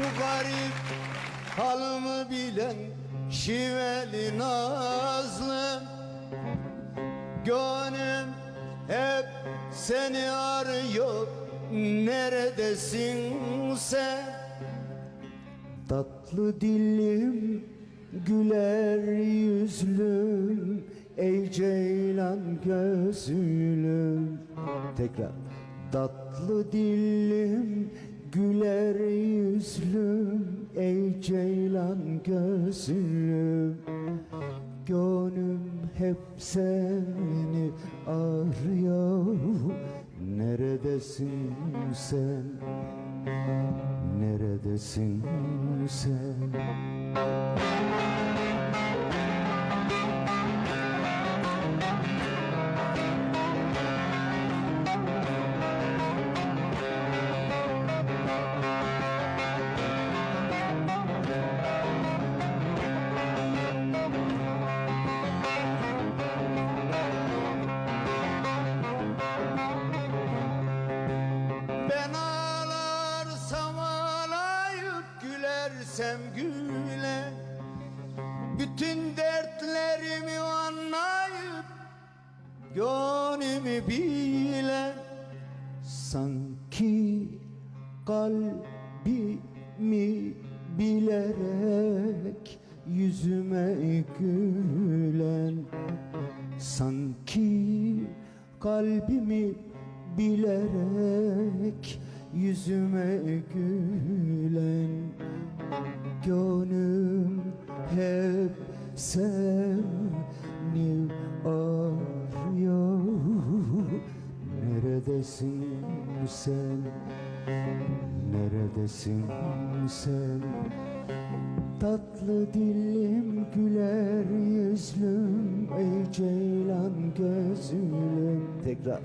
Şu garip halımı bilen şiveli nazlı Gönlüm hep seni arıyor Neredesin sen? Tatlı dilim güler yüzlüm Ey ceylan gözlüm Tekrar Tatlı dilim güler yüzlüm Ey ceylan gözlüm Gönlüm hep seni arıyor Neredesin sen? Neredesin sen? Ben ağlarsam ağlayıp gülersem güle. Bütün dertlerimi anlayıp Gönlümü bile. Sanki kalbimi bilerek Yüzüme gülen. Sanki kalbimi bilerek yüzüme gülen Gönlüm hep seni arıyor Neredesin sen? Neredesin sen? Tatlı dilim güler yüzlüm Ey ceylan gözlüm Tekrar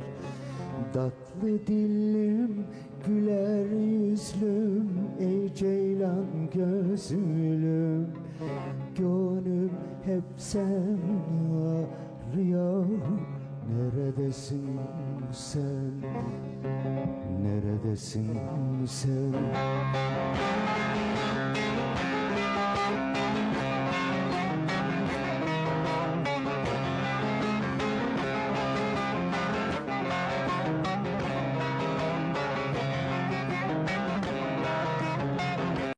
Tatlı dilim güler yüzlüm Ey ceylan gözlüm Gönlüm hep sen arıyor Neredesin sen? Neredesin sen?